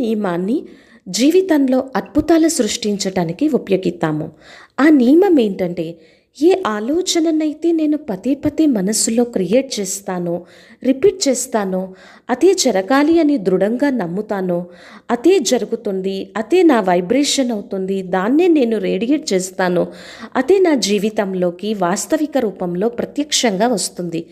నియమాన్ని జీవితంలో అద్భుతాలు సృష్టించటానికి ఉపయోగిస్తాము. ఆ నియమం ఏంటంటే ఏ ఆలోచననైతే నేను పదే పదే మనస్సులో క్రియేట్ చేస్తానో రిపీట్ చేస్తానో అదే జరగాలి అని దృఢంగా నమ్ముతానో అదే జరుగుతుంది అదే నా వైబ్రేషన్ అవుతుంది దాన్నే నేను రేడియేట్ చేస్తానో అదే నా జీవితంలోకి వాస్తవిక రూపంలో ప్రత్యక్షంగా వస్తుంది.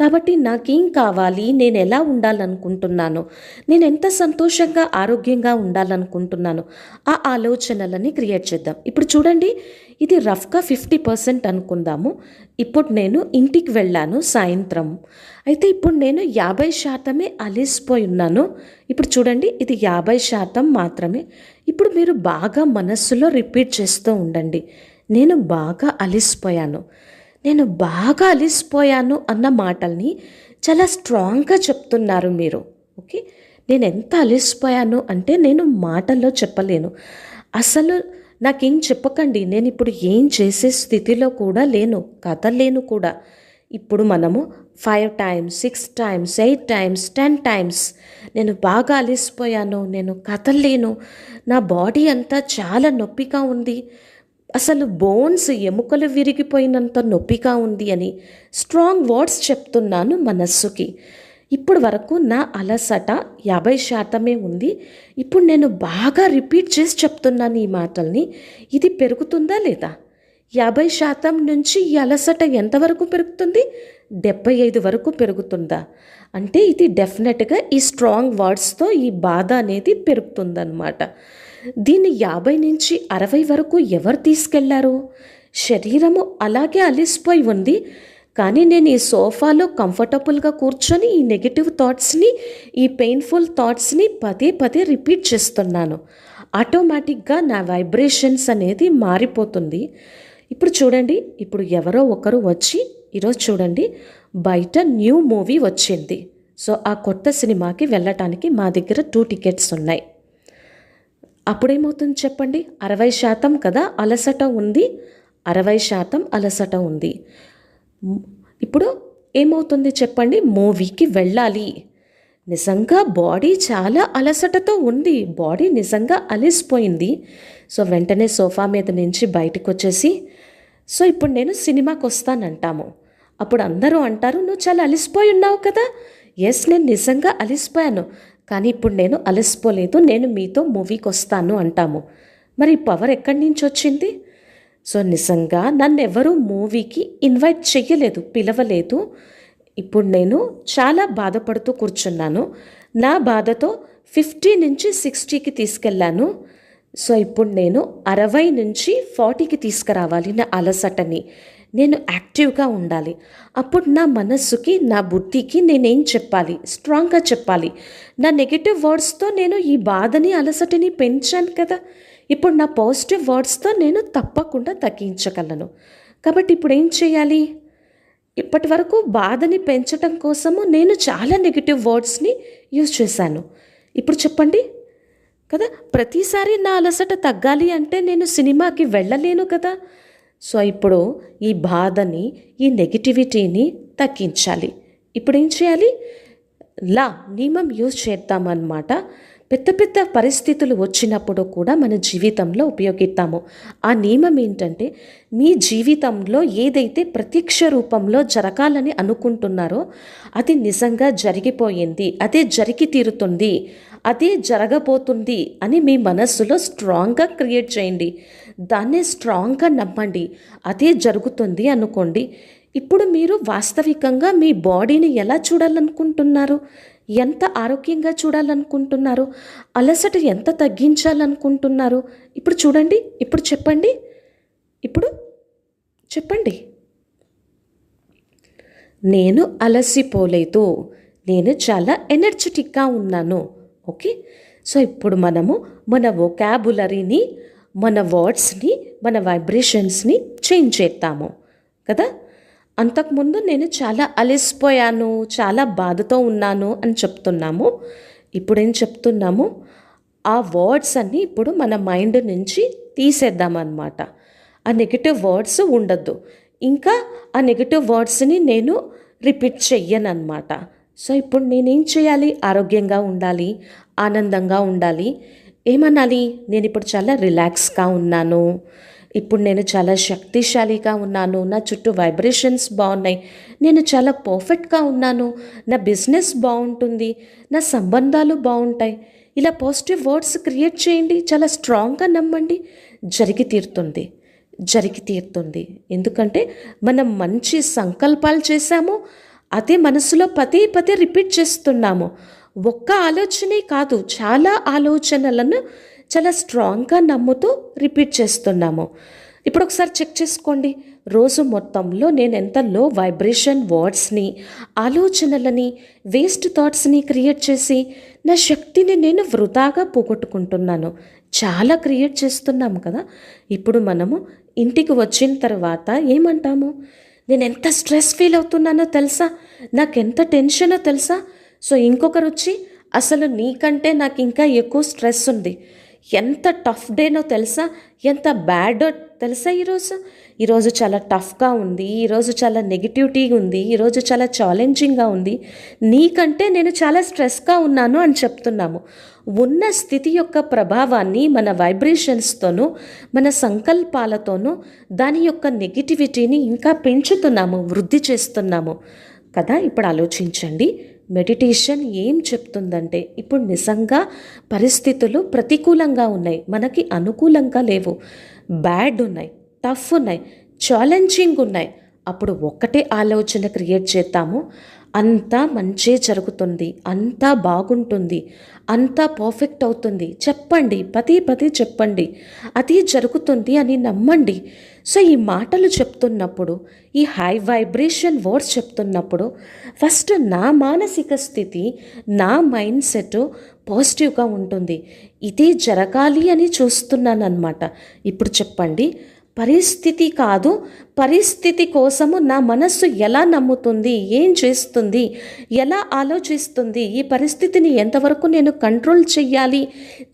కాబట్టి నాకేం కావాలి? నేను ఎలా ఉండాలనుకుంటున్నాను? నేను ఎంత సంతోషంగా ఆరోగ్యంగా ఉండాలనుకుంటున్నాను? ఆ ఆలోచనలని క్రియేట్ చేద్దాం. ఇప్పుడు చూడండి ఇది రఫ్గా ఫిఫ్టీ పర్సెంట్ అనుకుందాము. ఇప్పుడు నేను ఇంటికి వెళ్ళాను సాయంత్రం. అయితే ఇప్పుడు నేను యాభై శాతమే అలిసిపోయి ఉన్నాను. ఇప్పుడు చూడండి ఇది యాభై శాతం మాత్రమే. ఇప్పుడు మీరు బాగా మనస్సులో రిపీట్ చేస్తూ ఉండండి. నేను బాగా అలిసిపోయాను. నేను బాగా అలిసిపోయాను అన్న మాటల్ని చాలా స్ట్రాంగ్గా చెప్తున్నారు మీరు ఓకే? నేను ఎంత అలిసిపోయాను అంటే నేను మాటల్లో చెప్పలేను. అసలు నాకేం చెప్పకండి నేను ఇప్పుడు ఏం చేసే స్థితిలో కూడా లేను కదలేను కూడా. ఇప్పుడు మనము five times six times eight times ten times నేను బాగా అలిసిపోయాను నేను కదలేను నా బాడీ అంతా చాలా నొప్పిగా ఉంది. అసలు బోన్స్ ఎముకలు విరిగిపోయినంత నొప్పిగా ఉంది అని స్ట్రాంగ్ వర్డ్స్ చెప్తున్నాను మనస్సుకి. ఇప్పుడు వరకు నా అలసట యాభై శాతమే ఉంది. ఇప్పుడు నేను బాగా రిపీట్ చేసి చెప్తున్నాను ఈ మాటల్ని. ఇది పెరుగుతుందా లేదా? యాభై శాతం నుంచి ఈ అలసట ఎంతవరకు పెరుగుతుంది? డెబ్బై ఐదు వరకు పెరుగుతుందా? అంటే ఇది డెఫినెట్గా ఈ స్ట్రాంగ్ వర్డ్స్తో ఈ బాధ అనేది పెరుగుతుందన్నమాట. దీన్ని యాభై నుంచి అరవై వరకు ఎవరు తీసుకెళ్ళారు? శరీరము అలాగే అలిసిపోయి ఉంది. కానీ నేను ఈ సోఫాలో కంఫర్టబుల్గా కూర్చొని ఈ నెగిటివ్ థాట్స్ని ఈ పెయిన్ఫుల్ థాట్స్ని పదే పదే రిపీట్ చేస్తున్నాను. ఆటోమేటిక్గా నా వైబ్రేషన్స్ అనేది మారిపోతుంది. ఇప్పుడు చూడండి ఇప్పుడు ఎవరో ఒకరు వచ్చి ఈరోజు చూడండి బయట న్యూ మూవీ వచ్చింది. సో ఆ కొత్త సినిమాకి వెళ్ళటానికి మా దగ్గర టూ టికెట్స్ ఉన్నాయి. అప్పుడేమవుతుంది చెప్పండి? అరవై శాతం కదా అలసట ఉంది. అరవై శాతం అలసట ఉంది. ఇప్పుడు ఏమవుతుంది చెప్పండి? మూవీకి వెళ్ళాలి. నిజంగా బాడీ చాలా అలసటతో ఉంది. బాడీ నిజంగా అలిసిపోయింది. సో వెంటనే సోఫా మీద నుంచి బయటకు వచ్చేసి సో ఇప్పుడు నేను సినిమాకి వస్తానంటాము. అప్పుడు అందరూ అంటారు నువ్వు చాలా అలిసిపోయి ఉన్నావు కదా. ఎస్ నేను నిజంగా అలిసిపోయాను. కానీ ఇప్పుడు నేను అలసిపోలేదు నేను మీతో మూవీకి వస్తాను అంటాము. మరి పవర్ ఎక్కడి నుంచి వచ్చింది? సో నిజంగా నన్ను ఎవరూ మూవీకి ఇన్వైట్ చెయ్యలేదు పిలవలేదు. ఇప్పుడు నేను చాలా బాధపడుతూ కూర్చున్నాను. నా బాధతో ఫిఫ్టీ నుంచి సిక్స్టీకి తీసుకెళ్ళాను. సో ఇప్పుడు నేను అరవై నుంచి ఫార్టీకి తీసుకురావాలి నా అలసటని. నేను యాక్టివ్గా ఉండాలి. అప్పుడు నా మనస్సుకి నా బుద్ధికి నేనేం చెప్పాలి? స్ట్రాంగ్గా చెప్పాలి. నా నెగిటివ్ వర్డ్స్తో నేను ఈ బాధని అలసటని పెంచాను కదా. ఇప్పుడు నా పాజిటివ్ వర్డ్స్తో నేను తప్పకుండా తగ్గించగలను. కాబట్టి ఇప్పుడు ఏం చేయాలి? ఇప్పటి వరకు బాధని పెంచడం కోసము నేను చాలా నెగిటివ్ వర్డ్స్ని యూజ్ చేశాను. ఇప్పుడు చెప్పండి. కదా ప్రతిసారి నా అలసట తగ్గాలి అంటే నేను సినిమాకి వెళ్ళలేను కదా. సో ఇప్పుడు ఈ బాధని ఈ నెగిటివిటీని తగ్గించాలి. ఇప్పుడు ఏం చేయాలి? లా నియమం యూజ్ చేద్దామన్నమాట. పెద్ద పెద్ద పరిస్థితులు వచ్చినప్పుడు కూడా మన జీవితంలో ఉపయోగిస్తాము ఆ నియమం ఏంటంటే మీ జీవితంలో ఏదైతే ప్రత్యక్ష రూపంలో జరగాలని అనుకుంటున్నారో అది నిజంగా జరిగిపోయింది అదే జరిగి తీరుతుంది అదే జరగబోతుంది అని మీ మనస్సులో స్ట్రాంగ్గా క్రియేట్ చేయండి. దాన్నే స్ట్రాంగ్గా నమ్మండి అదే జరుగుతుంది అనుకోండి. ఇప్పుడు మీరు వాస్తవికంగా మీ బాడీని ఎలా చూడాలనుకుంటున్నారు? ఎంత ఆరోగ్యంగా చూడాలనుకుంటున్నారు? అలసట ఎంత తగ్గించాలనుకుంటున్నారు? ఇప్పుడు చూడండి ఇప్పుడు చెప్పండి. ఇప్పుడు చెప్పండి. నేను అలసిపోలేదు. నేను చాలా ఎనర్జెటిక్గా ఉన్నాను. ఓకే? సో ఇప్పుడు మనము మన వొకాబులరీని మన వర్డ్స్ని మన వైబ్రేషన్స్ని చేంజ్ చేద్దాము. కదా? అంతకుముందు నేను చాలా అలసిపోయాను చాలా బాధతో ఉన్నాను అని చెప్తున్నాము. ఇప్పుడేం చెప్తున్నాము? ఆ వర్డ్స్ అన్నీ ఇప్పుడు మన మైండ్ నుంచి తీసేద్దామన్నమాట. ఆ నెగిటివ్ వర్డ్స్ ఉండద్దు. ఇంకా ఆ నెగిటివ్ వర్డ్స్ని నేను రిపీట్ చెయ్యను అనమాట సో ఇప్పుడు నేనేం చేయాలి? ఆరోగ్యంగా ఉండాలి ఆనందంగా ఉండాలి. ఏమనాలి? నేను ఇప్పుడు చాలా రిలాక్స్గా ఉన్నాను. ఇప్పుడు నేను చాలా శక్తిశాలిగా ఉన్నాను. నా చుట్టూ వైబ్రేషన్స్ బాగున్నాయి. నేను చాలా పర్ఫెక్ట్గా ఉన్నాను. నా బిజినెస్ బాగుంటుంది. నా సంబంధాలు బాగుంటాయి. ఇలా పాజిటివ్ వర్డ్స్ క్రియేట్ చేయండి. చాలా స్ట్రాంగ్గా నమ్మండి. జరిగి తీరుతుంది. జరిగి తీరుతుంది. ఎందుకంటే మనం మంచి సంకల్పాలు చేశాము. అదే మనసులో పదే పదే రిపీట్ చేస్తున్నాము. ఒక్క ఆలోచనే కాదు. చాలా ఆలోచనలను చాలా స్ట్రాంగ్గా నమ్ముతూ రిపీట్ చేస్తున్నాము. ఇప్పుడు ఒకసారి చెక్ చేసుకోండి. రోజు మొత్తంలో నేను ఎంత లో వైబ్రేషన్ వర్డ్స్ని ఆలోచనలని వేస్ట్ థాట్స్ని క్రియేట్ చేసి నా శక్తిని నేను వృధాగా పోగొట్టుకుంటున్నాను. చాలా క్రియేట్ చేస్తున్నాము కదా. ఇప్పుడు మనము ఇంటికి వచ్చిన తర్వాత ఏమంటాము? నేను ఎంత స్ట్రెస్ ఫీల్ అవుతున్నానో తెలుసా? నాకు ఎంత టెన్షనో తెలుసా? సో ఇంకొకరు వచ్చి అసలు నీకంటే నాకు ఇంకా ఎక్కువ స్ట్రెస్ ఉంది. ఎంత టఫ్ డేనో తెలుసా? ఎంత బ్యాడో తెలుసా ఈరోజు? ఈరోజు చాలా టఫ్గా ఉంది ఈరోజు చాలా నెగిటివిటీగా ఉంది ఈరోజు చాలా ఛాలెంజింగ్గా ఉంది. నీకంటే నేను చాలా స్ట్రెస్గా ఉన్నాను అని చెప్తున్నాము. ఉన్న స్థితి యొక్క ప్రభావాన్ని మన వైబ్రేషన్స్తోనూ మన సంకల్పాలతోనూ దాని యొక్క నెగిటివిటీని ఇంకా పెంచుతున్నాము వృద్ధి చేస్తున్నాము. కదా ఇప్పుడు ఆలోచించండి. మెడిటేషన్ ఏం చెప్తుందంటే ఇప్పుడు నిజంగా పరిస్థితులు ప్రతికూలంగా ఉన్నాయి. మనకి అనుకూలంగా లేవు. బ్యాడ్ ఉన్నాయి. టఫ్ ఉన్నాయి. ఛాలెంజింగ్ ఉన్నాయి. అప్పుడు ఒక్కటే ఆలోచన క్రియేట్ చేద్దాము. అంతా మంచే జరుగుతుంది అంతా బాగుంటుంది అంతా పర్ఫెక్ట్ అవుతుంది. చెప్పండి పదే పదే చెప్పండి. అది జరుగుతుంది అని నమ్మండి. సో ఈ మాటలు చెప్తున్నప్పుడు ఈ హై వైబ్రేషన్ వర్డ్స్ చెప్తున్నప్పుడు ఫస్ట్ నా మానసిక స్థితి నా మైండ్ సెట్ పాజిటివ్గా ఉంటుంది. ఇది జరగాలి అని చూస్తున్నాను అనమాట ఇప్పుడు చెప్పండి పరిస్థితి కాదు. పరిస్థితి కోసము నా మనస్సు ఎలా నమ్ముతుంది? ఏం చేస్తుంది? ఎలా ఆలోచిస్తుంది? ఈ పరిస్థితిని ఎంతవరకు నేను కంట్రోల్ చెయ్యాలి?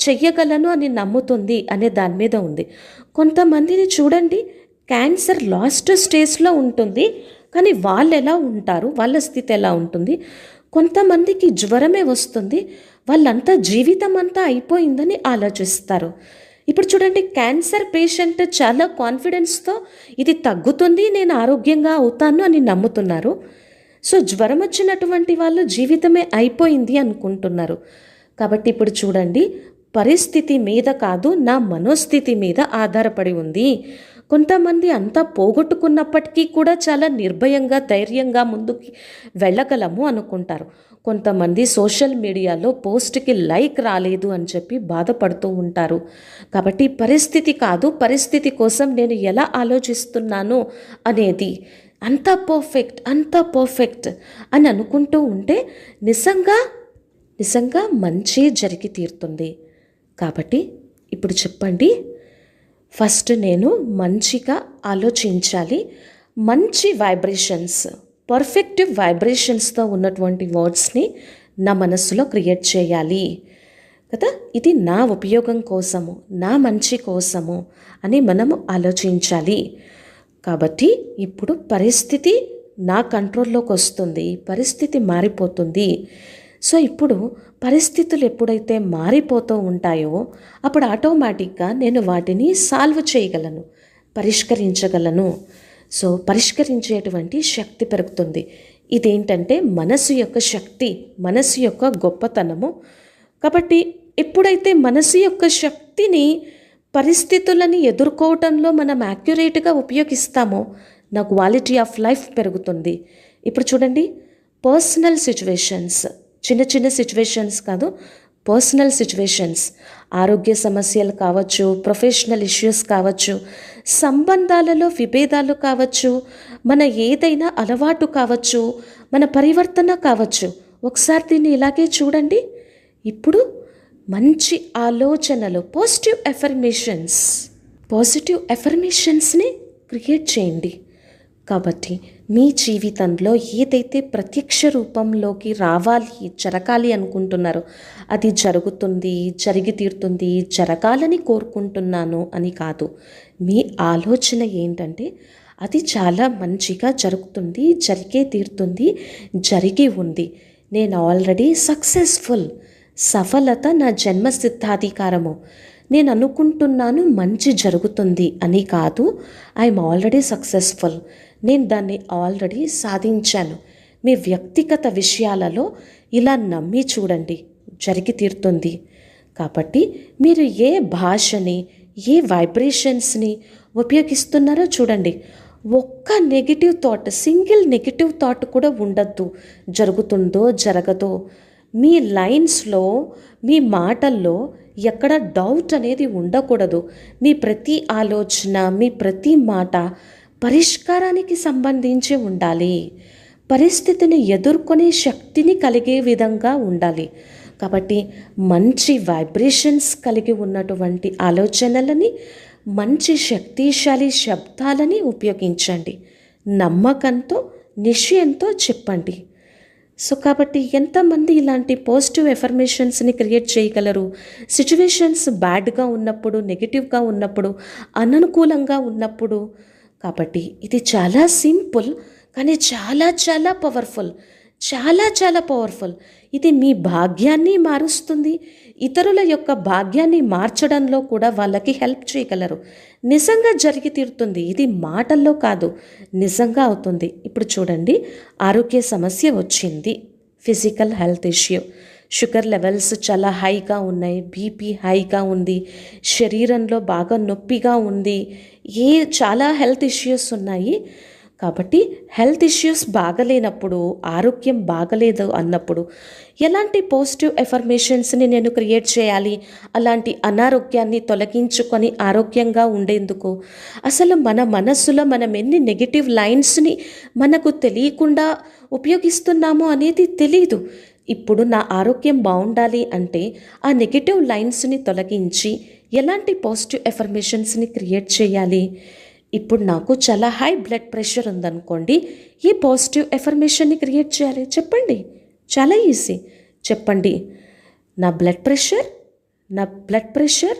చెయ్యగలను అని నమ్ముతుంది అనే దాని మీద ఉంది. కొంతమందిని చూడండి క్యాన్సర్ లాస్ట్ స్టేజ్లో ఉంటుంది. కానీ వాళ్ళు ఎలా ఉంటారు? వాళ్ళ స్థితి ఎలా ఉంటుంది? కొంతమందికి జ్వరమే వస్తుంది. వాళ్ళంతా జీవితం అంతా అయిపోయిందని ఆలోచిస్తారు. ఇప్పుడు చూడండి క్యాన్సర్ పేషెంట్ చాలా కాన్ఫిడెన్స్తో ఇది తగ్గుతుంది నేను ఆరోగ్యంగా అవుతాను అని నమ్ముతున్నారు. సో జ్వరం వచ్చినటువంటి వాళ్ళు జీవితమే అయిపోయింది అనుకుంటున్నారు. కాబట్టి ఇప్పుడు చూడండి పరిస్థితి మీద కాదు నా మనోస్థితి మీద ఆధారపడి ఉంది. కొంతమంది అంతా పోగొట్టుకున్నప్పటికీ కూడా చాలా నిర్భయంగా ధైర్యంగా ముందుకి వెళ్ళగలము అనుకుంటారు. కొంతమంది సోషల్ మీడియాలో పోస్ట్కి లైక్ రాలేదు అని చెప్పి బాధపడుతూ ఉంటారు. కాబట్టి పరిస్థితి కాదు పరిస్థితి కోసం నేను ఎలా ఆలోచిస్తున్నాను అనేది అంత పర్ఫెక్ట్ అంత పర్ఫెక్ట్ అని అనుకుంటూ ఉంటే నిజంగా నిజంగా మంచి జరిగి తీరుతుంది. కాబట్టి ఇప్పుడు చెప్పండి ఫస్ట్ నేను మంచిగా ఆలోచించాలి. మంచి వైబ్రేషన్స్ పర్ఫెక్టివ్ వైబ్రేషన్స్తో ఉన్నటువంటి వర్డ్స్ని నా మనస్సులో క్రియేట్ చేయాలి. కదా? ఇది నా ఉపయోగం కోసము నా మంచి కోసము అని మనము ఆలోచించాలి. కాబట్టి ఇప్పుడు పరిస్థితి నా కంట్రోల్లోకి వస్తుంది పరిస్థితి మారిపోతుంది. సో ఇప్పుడు పరిస్థితులు ఎప్పుడైతే మారిపోతూ ఉంటాయో అప్పుడు ఆటోమేటిక్గా నేను వాటిని సాల్వ్ చేయగలను పరిష్కరించగలను. సో పరిష్కరించేటువంటి శక్తి పెరుగుతుంది. ఇదేంటంటే మనసు యొక్క శక్తి మనసు యొక్క గొప్పతనము. కాబట్టి ఎప్పుడైతే మనసు యొక్క శక్తిని పరిస్థితులని ఎదుర్కోవటంలో మనం యాక్యురేట్గా ఉపయోగిస్తామో నా క్వాలిటీ ఆఫ్ లైఫ్ పెరుగుతుంది. ఇప్పుడు చూడండి పర్సనల్ సిచ్యువేషన్స్. చిన్న చిన్న సిచ్యువేషన్స్ కాదు పర్సనల్ సిచ్యువేషన్స్ ఆరోగ్య సమస్యలు కావచ్చు ప్రొఫెషనల్ ఇష్యూస్ కావచ్చు సంబంధాలలో విభేదాలు కావచ్చు మన ఏదైనా అలవాటు కావచ్చు మన పరివర్తన కావచ్చు. ఒకసారి దీన్ని ఇలాగే చూడండి. ఇప్పుడు మంచి ఆలోచనలు పాజిటివ్ ఎఫర్మేషన్స్ పాజిటివ్ ఎఫర్మేషన్స్ని క్రియేట్ చేయండి. కాబట్టి మీ జీవితంలో ఏదైతే ప్రత్యక్ష రూపంలోకి రావాలి జరగాలి అనుకుంటున్నారో అది జరుగుతుంది జరిగి తీరుతుంది జరగాలని కోరుకుంటున్నాను అని కాదు. మీ ఆలోచన ఏంటంటే అది చాలా మంచిగా జరుగుతుంది జరిగే తీరుతుంది జరిగి ఉంది. నేను ఆల్రెడీ సక్సెస్ఫుల్ సఫలత నా జన్మ సిద్ధాధికారము. నేను అనుకుంటున్నాను మంచి జరుగుతుంది అని కాదు ఐఎమ్ ఆల్రెడీ సక్సెస్ఫుల్. నేను దాన్ని ఆల్రెడీ సాధించాను. మీ వ్యక్తిగత విషయాలలో ఇలా నమ్మి చూడండి. జరిగి తీరుతుంది. కాబట్టి మీరు ఏ భాషని ఏ వైబ్రేషన్స్ని ఉపయోగిస్తున్నారో చూడండి. ఒక్క negative thought single negative thought కూడా ఉండద్దు. జరుగుతుందో జరగదో మీ లైన్స్లో మీ మాటల్లో ఎక్కడ డౌట్ అనేది ఉండకూడదు. మీ ప్రతి ఆలోచన మీ ప్రతి మాట పరిష్కారానికి సంబంధించి ఉండాలి. పరిస్థితిని ఎదుర్కొనే శక్తిని కలిగే విధంగా ఉండాలి. కాబట్టి మంచి వైబ్రేషన్స్ కలిగి ఉన్నటువంటి ఆలోచనలని మంచి శక్తిశాలి శబ్దాలని ఉపయోగించండి. నమ్మకంతో నిశ్చయంతో చెప్పండి. సో కాబట్టి ఎంతమంది ఇలాంటి పాజిటివ్ ఎఫర్మేషన్స్ని క్రియేట్ చేయగలరు? సిచ్యువేషన్స్ బ్యాడ్గా ఉన్నప్పుడు నెగిటివ్గా ఉన్నప్పుడు అననుకూలంగా ఉన్నప్పుడు కాబట్టి ఇది చాలా సింపుల్ కానీ చాలా చాలా పవర్ఫుల్. చాలా చాలా పవర్ఫుల్. ఇది మీ భాగ్యాన్ని మారుస్తుంది. ఇతరుల యొక్క భాగ్యాన్ని మార్చడంలో కూడా వాళ్ళకి హెల్ప్ చేయగలరు. నిజంగా జరిగి తీరుతుంది. ఇది మాటల్లో కాదు నిజంగా అవుతుంది. ఇప్పుడు చూడండి ఆరోగ్య సమస్య వచ్చింది. Physical health issue. Sugar levels చాలా హైగా ఉన్నాయి. బీపీ హైగా ఉంది. శరీరంలో బాగా నొప్పిగా ఉంది. ఏ చాలా హెల్త్ ఇష్యూస్ ఉన్నాయి. కాబట్టి హెల్త్ ఇష్యూస్ బాగలేనప్పుడు ఆరోగ్యం బాగలేదు అన్నప్పుడు ఎలాంటి పాజిటివ్ ఎఫర్మేషన్స్ని నేను క్రియేట్ చేయాలి? అలాంటి అనారోగ్యాన్ని తొలగించుకొని ఆరోగ్యంగా ఉండేందుకు? అసలు మన మనస్సులో మనం ఎన్ని నెగిటివ్ లైన్స్ని మనకు తెలియకుండా ఉపయోగిస్తున్నాము అనేది తెలియదు ఇప్పుడు నా ఆరోగ్యం బాగుండాలి అంటే ఆ నెగిటివ్ లైన్స్ని తొలగించి ఎలాంటి పాజిటివ్ ఎఫర్మేషన్స్ని క్రియేట్ చేయాలి? ఇప్పుడు నాకు చాలా హై బ్లడ్ ప్రెషర్ ఉందనుకోండి ఈ పాజిటివ్ ఎఫర్మేషన్ని క్రియేట్ చేయాలి? చెప్పండి. చాలా ఈజీ చెప్పండి. నా బ్లడ్ ప్రెషర్ నా బ్లడ్ ప్రెషర్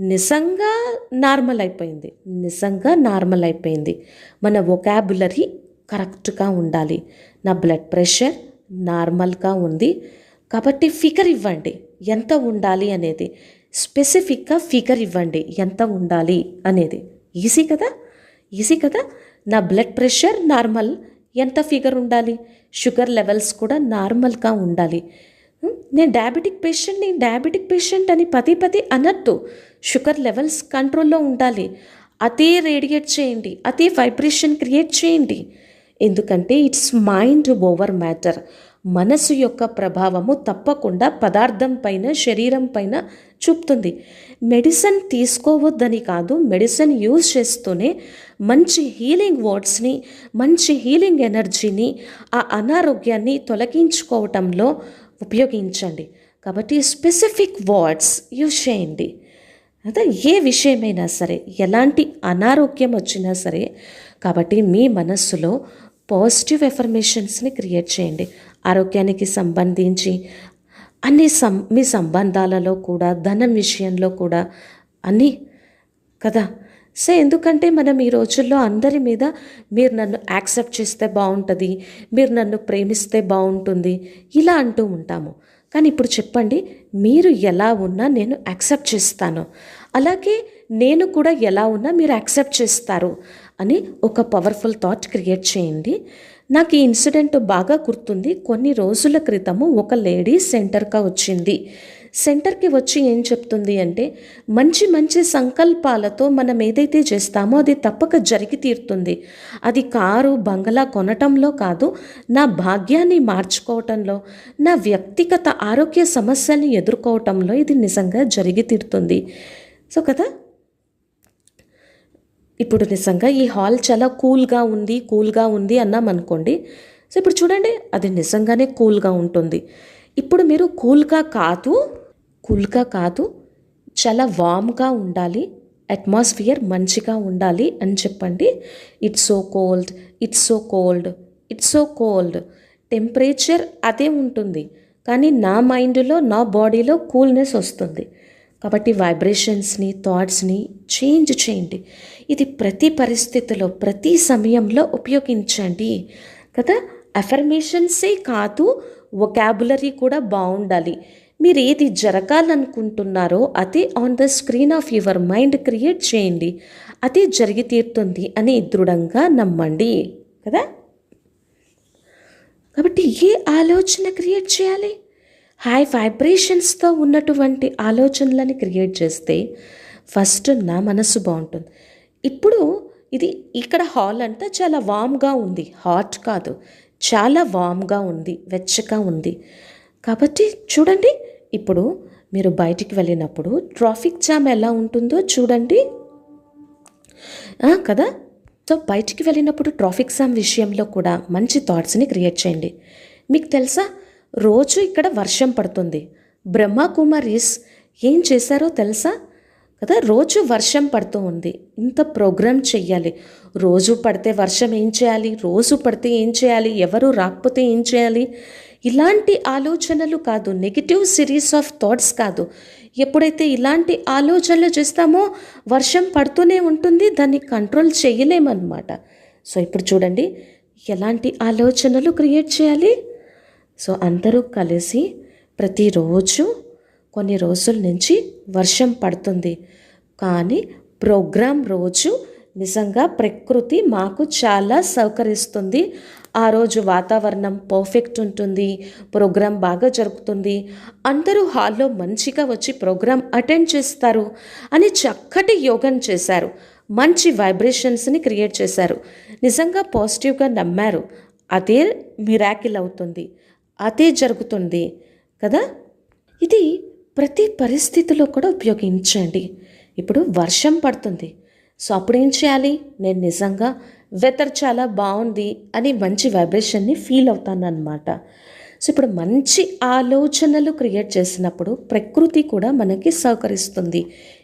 నిజంగా నార్మల్ అయిపోయింది. నిజంగా నార్మల్ అయిపోయింది. మన ఒకాబులరీ కరెక్ట్గా ఉండాలి. నా బ్లడ్ ప్రెషర్ నార్మల్గా ఉంది. కాబట్టి ఫిగర్ ఇవ్వండి. ఎంత ఉండాలి అనేది. స్పెసిఫిక్గా ఫిగర్ ఇవ్వండి. ఎంత ఉండాలి అనేది. ఈజీ కదా? ఈజీ కదా? నా బ్లడ్ ప్రెషర్ నార్మల్. ఎంత ఫిగర్ ఉండాలి? షుగర్ లెవెల్స్ కూడా నార్మల్గా ఉండాలి. నేను డయాబెటిక్ పేషెంట్ని డయాబెటిక్ పేషెంట్ అని పదే పదే అనద్దు. షుగర్ లెవెల్స్ కంట్రోల్లో ఉండాలి. అదే రేడియేట్ చేయండి. అదే వైబ్రేషన్ క్రియేట్ చేయండి. ఎందుకంటే ఇట్స్ మైండ్ ఓవర్ మ్యాటర్. మనసు యొక్క ప్రభావము తప్పకుండా పదార్థం పైన శరీరం పైన చూపుతుంది. మెడిసిన్ తీసుకోవద్దని కాదు మెడిసిన్ యూజ్ చేస్తూనే మంచి హీలింగ్ వర్డ్స్ని మంచి హీలింగ్ ఎనర్జీని ఆ అనారోగ్యాన్ని తొలగించుకోవటంలో ఉపయోగించండి. కాబట్టి స్పెసిఫిక్ వర్డ్స్ యూజ్ చేయండి. అదే ఏ విషయమైనా సరే ఎలాంటి అనారోగ్యం వచ్చినా సరే కాబట్టి మీ మనస్సులో పాజిటివ్ ఎఫర్మేషన్స్ని క్రియేట్ చేయండి. ఆరోగ్యానికి సంబంధించి అన్ని సం మీ సంబంధాలలో కూడా ధనం విషయంలో కూడా అన్నీ కదా. సో ఎందుకంటే మనం ఈ రోజుల్లో అందరి మీద మీరు నన్ను యాక్సెప్ట్ చేస్తే బాగుంటుంది మీరు నన్ను ప్రేమిస్తే బాగుంటుంది ఇలా అంటూ ఉంటాము. కానీ ఇప్పుడు చెప్పండి మీరు ఎలా ఉన్నా నేను యాక్సెప్ట్ చేస్తాను. అలాగే నేను కూడా ఎలా ఉన్నా మీరు యాక్సెప్ట్ చేస్తారు. అని ఒక పవర్ఫుల్ థాట్ క్రియేట్ చేయండి. నాకు ఈ ఇన్సిడెంట్ బాగా గుర్తుంది. కొన్ని రోజుల క్రితము ఒక లేడీ సెంటర్గా వచ్చింది. సెంటర్కి వచ్చి ఏం చెప్తుంది అంటే మంచి మంచి సంకల్పాలతో మనం ఏదైతే చేస్తామో అది తప్పక జరిగి తీరుతుంది. అది కారు బంగళా కొనటంలో కాదు నా భాగ్యాన్ని మార్చుకోవటంలో నా వ్యక్తిగత ఆరోగ్య సమస్యల్ని ఎదుర్కోవటంలో ఇది నిజంగా జరిగి తీరుతుంది. సో కదా ఇప్పుడు నిజంగా ఈ హాల్ చాలా కూల్గా ఉంది కూల్గా ఉంది అన్నాం అనుకోండి. సో ఇప్పుడు చూడండి అది నిజంగానే కూల్గా ఉంటుంది. ఇప్పుడు మీరు కూల్గా కాదు కూల్గా కాదు చాలా వామ్గా ఉండాలి అట్మాస్ఫియర్ మంచిగా ఉండాలి అని చెప్పండి. It's so cold it's so cold it's so cold temperature అదే ఉంటుంది కానీ నా మైండ్లో నా బాడీలో కూల్నెస్ వస్తుంది. కాబట్టి వైబ్రేషన్స్ని థాట్స్ని చేంజ్ చేయండి. ఇది ప్రతి పరిస్థితిలో ప్రతి సమయంలో ఉపయోగించండి. కదా? అఫర్మేషన్సే కాదు వొకాబులరీ కూడా బాగుండాలి. మీరు ఏది జరగాలనుకుంటున్నారో అదే on the screen of your mind create చేయండి. అదే జరిగి తీరుతుంది అని దృఢంగా నమ్మండి. కదా? కాబట్టి ఏ ఆలోచన క్రియేట్ చేయాలి? హై వైబ్రేషన్స్తో ఉన్నటువంటి ఆలోచనలని క్రియేట్ చేస్తే ఫస్ట్ నా మనసు బాగుంటుంది. ఇప్పుడు ఇది ఇక్కడ హాల్ అంతా చాలా వామ్గా ఉంది. హాట్ కాదు. చాలా వామ్గా ఉంది. వెచ్చగా ఉంది. కాబట్టి చూడండి ఇప్పుడు మీరు బయటికి వెళ్ళినప్పుడు ట్రాఫిక్ జామ్ ఎలా ఉంటుందో చూడండి. కదా? సో బయటికి వెళ్ళినప్పుడు ట్రాఫిక్ జామ్ విషయంలో కూడా మంచి థాట్స్ని క్రియేట్ చేయండి. మీకు తెలుసా? రోజు ఇక్కడ వర్షం పడుతుంది. బ్రహ్మకుమారీస్ ఏం చేశారో తెలుసా? కదా రోజు వర్షం పడుతూ ఉంది. ఇంత ప్రోగ్రామ్ చెయ్యాలి. రోజు పడితే వర్షం ఏం చేయాలి? రోజు పడితే ఏం చేయాలి? ఎవరు రాకపోతే ఏం చేయాలి? ఇలాంటి ఆలోచనలు కాదు. నెగిటివ్ సిరీస్ ఆఫ్ థాట్స్ కాదు. ఎప్పుడైతే ఇలాంటి ఆలోచనలు చేస్తామో వర్షం పడుతూనే ఉంటుంది. దాన్ని కంట్రోల్ చేయలేమన్నమాట సో ఇప్పుడు చూడండి. ఎలాంటి ఆలోచనలు క్రియేట్ చేయాలి? సో అందరూ కలిసి ప్రతిరోజు కొన్ని రోజుల నుంచి వర్షం పడుతుంది. కానీ ప్రోగ్రాం రోజు నిజంగా ప్రకృతి మాకు చాలా సహకరిస్తుంది. ఆ రోజు వాతావరణం పర్ఫెక్ట్ ఉంటుంది. ప్రోగ్రాం బాగా జరుగుతుంది అందరూ హాల్లో మంచిగా వచ్చి ప్రోగ్రాం అటెండ్ చేస్తారు అని చక్కటి యోగం చేశారు. మంచి వైబ్రేషన్స్ని క్రియేట్ చేశారు. నిజంగా పాజిటివ్గా నమ్మారు. అదే మిరాకిల్ అవుతుంది. అదే జరుగుతుంది కదా? ఇది ప్రతి పరిస్థితిలో కూడా ఉపయోగించండి. ఇప్పుడు వర్షం పడుతుంది. సో అప్పుడు ఏం చేయాలి? నేను నిజంగా వెదర్ చాలా బాగుంది అని మంచి వైబ్రేషన్ని ఫీల్ అవుతాను అనమాట సో ఇప్పుడు మంచి ఆలోచనలు క్రియేట్ చేసినప్పుడు ప్రకృతి కూడా మనకి సహకరిస్తుంది.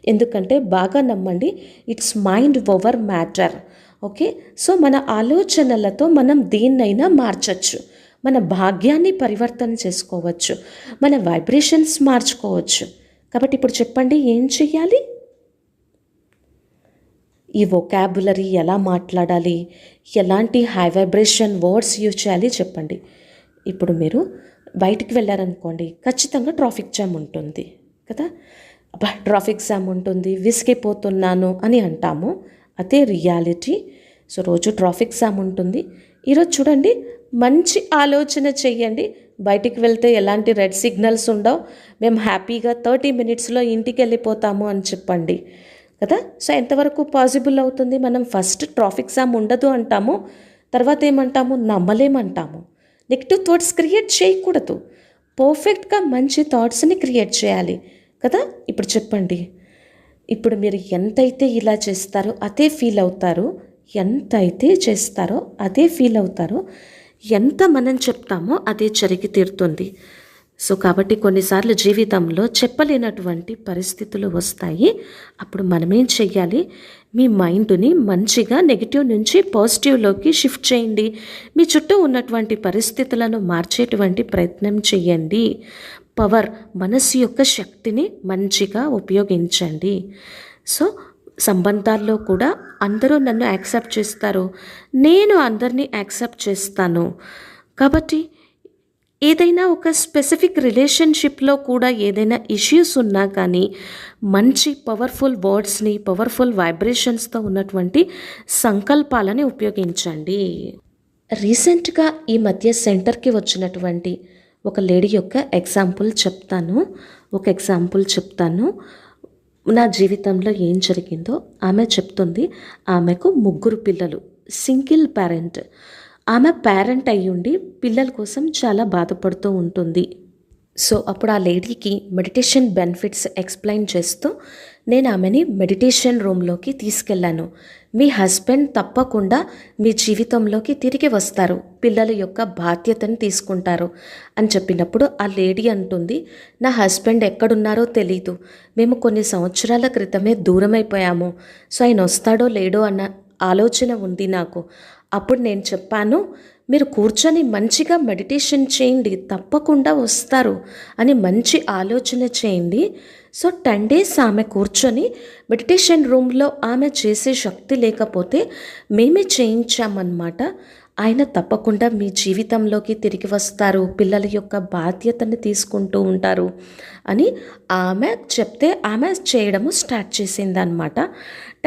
ఎందుకంటే బాగా నమ్మండి it's mind over matter okay so మన ఆలోచనలతో మనం దేన్నైనా మార్చచ్చు. మన భాగ్యాన్ని పరివర్తన చేసుకోవచ్చు. మన వైబ్రేషన్స్ మార్చుకోవచ్చు. కాబట్టి ఇప్పుడు చెప్పండి ఏం చెయ్యాలి? ఈ వొకాబులరీ ఎలా మాట్లాడాలి? ఎలాంటి హై వైబ్రేషన్ వర్డ్స్ యూజ్ చేయాలి చెప్పండి. ఇప్పుడు మీరు బయటికి వెళ్ళారనుకోండి ఖచ్చితంగా ట్రాఫిక్ జామ్ ఉంటుంది కదా? అబ్బా ట్రాఫిక్ జామ్ ఉంటుంది విసిగిపోతున్నాను అని అంటాము. అదే రియాలిటీ సో రోజు ట్రాఫిక్ జామ్ ఉంటుంది. ఈరోజు చూడండి మంచి ఆలోచన చెయ్యండి. బయటికి వెళ్తే ఎలాంటి రెడ్ సిగ్నల్స్ ఉండవు. మేము హ్యాపీగా థర్టీ మినిట్స్లో ఇంటికి వెళ్ళిపోతాము అని చెప్పండి. కదా? సో ఎంతవరకు పాసిబుల్ అవుతుంది? మనం ఫస్ట్ ట్రాఫిక్ జామ్ ఉండదు అంటాము. తర్వాత ఏమంటాము? నమ్మలేమంటాము. నెగిటివ్ థాట్స్ క్రియేట్ చేయకూడదు. పర్ఫెక్ట్గా మంచి థాట్స్ని క్రియేట్ చేయాలి. కదా? ఇప్పుడు చెప్పండి. ఇప్పుడు మీరు ఎంతైతే ఇలా చేస్తారో అదే ఫీల్ అవుతారు. ఎంత అయితే చేస్తారో అదే ఫీల్ అవుతారో. ఎంత మనం చెప్తామో అదే జరిగి తీరుతుంది. సో కాబట్టి కొన్నిసార్లు జీవితంలో చెప్పలేనటువంటి పరిస్థితులు వస్తాయి. అప్పుడు మనమేం చెయ్యాలి? మీ మైండ్ని మంచిగా నెగిటివ్ నుంచి పాజిటివ్లోకి షిఫ్ట్ చేయండి. మీ చుట్టూ ఉన్నటువంటి పరిస్థితులను మార్చేటువంటి ప్రయత్నం చేయండి పవర్ మనసు యొక్క శక్తిని మంచిగా ఉపయోగించండి. సో సంబంధాల్లో కూడా అందరూ నన్ను యాక్సెప్ట్ చేస్తారు. నేను అందరినీ యాక్సెప్ట్ చేస్తాను. కాబట్టి ఏదైనా ఒక స్పెసిఫిక్ రిలేషన్షిప్లో కూడా ఏదైనా ఇష్యూస్ ఉన్నా కానీ మంచి పవర్ఫుల్ వర్డ్స్ని పవర్ఫుల్ వైబ్రేషన్స్తో ఉన్నటువంటి సంకల్పాలని ఉపయోగించండి. రీసెంట్గా ఈ మధ్య సెంటర్కి వచ్చినటువంటి ఒక లేడీ యొక్క ఎగ్జాంపుల్ చెప్తాను. ఒక ఎగ్జాంపుల్ చెప్తాను. నా జీవితంలో ఏం జరిగిందో ఆమె చెప్తుంది. ఆమెకు ముగ్గురు పిల్లలు సింగిల్ పేరెంట్. ఆమె పేరెంట్ అయ్యుండి పిల్లల కోసం చాలా బాధపడుతూ ఉంటుంది. సో అప్పుడు ఆ లేడీకి మెడిటేషన్ బెనిఫిట్స్ ఎక్స్ప్లెయిన్ చేస్తూ నేను ఆమెని మెడిటేషన్ రూమ్లోకి తీసుకెళ్ళాను. మీ హస్బెండ్ తప్పకుండా మీ జీవితంలోకి తిరిగి వస్తారు. పిల్లల యొక్క బాధ్యతను తీసుకుంటారు అని చెప్పినప్పుడు ఆ లేడీ అంటుంది నా హస్బెండ్ ఎక్కడున్నారో తెలీదు. మేము కొన్ని సంవత్సరాల క్రితమే దూరం అయిపోయాము సో ఆయన వస్తాడో లేడో అన్న ఆలోచన ఉంది నాకు. అప్పుడు నేను చెప్పాను మీరు కూర్చొని మంచిగా మెడిటేషన్ చేయండి. తప్పకుండా వస్తారు అని మంచి ఆలోచన చేయండి. సో టెన్ డేస్ ఆమె కూర్చొని మెడిటేషన్ రూమ్లో ఆమె చేసే శక్తి లేకపోతే మేమే చేయించామన్నమాట. ఆయన తప్పకుండా మీ జీవితంలోకి తిరిగి వస్తారు. పిల్లల యొక్క బాధ్యతని తీసుకుంటూ ఉంటారు అని ఆమె చెప్తే ఆమె చేయడము స్టార్ట్ చేసిందనమాట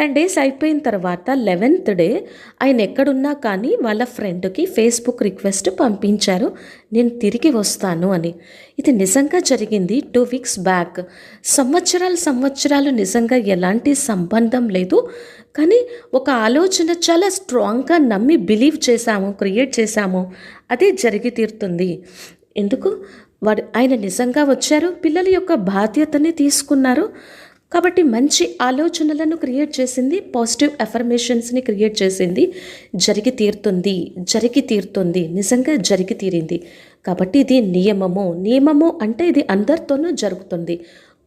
టెన్ డేస్ అయిపోయిన తర్వాత లెవెన్త్ డే ఆయన ఎక్కడున్నా కానీ వాళ్ళ ఫ్రెండ్కి ఫేస్బుక్ రిక్వెస్ట్ పంపించారు. నేను తిరిగి వస్తాను అని. ఇది నిజంగా జరిగింది టూ వీక్స్ బ్యాక్. సంవత్సరాలు సంవత్సరాలు నిజంగా ఎలాంటి సంబంధం లేదు. కానీ ఒక ఆలోచన చాలా స్ట్రాంగ్గా నమ్మి బిలీవ్ చేశాము క్రియేట్ చేశాము. అదే జరిగి తీరుతుంది. ఎందుకు? వాడు ఆయన నిజంగా వచ్చారు. పిల్లల యొక్క బాధ్యతని తీసుకున్నారు. కాబట్టి మంచి ఆలోచనలను క్రియేట్ చేసింది పాజిటివ్ అఫర్మేషన్స్ని క్రియేట్ చేసింది. జరిగి తీరుతుంది జరిగి తీరుతుంది. నిజంగా జరిగి తీరింది. కాబట్టి ఇది నియమము. నియమము అంటే ఇది అందరితోనూ జరుగుతుంది.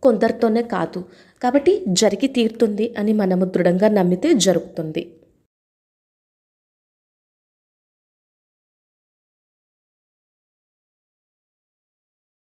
కొందరితోనే కాదు. కాబట్టి జరిగి తీరుతుంది అని మనము దృఢంగా నమ్మితే జరుగుతుంది.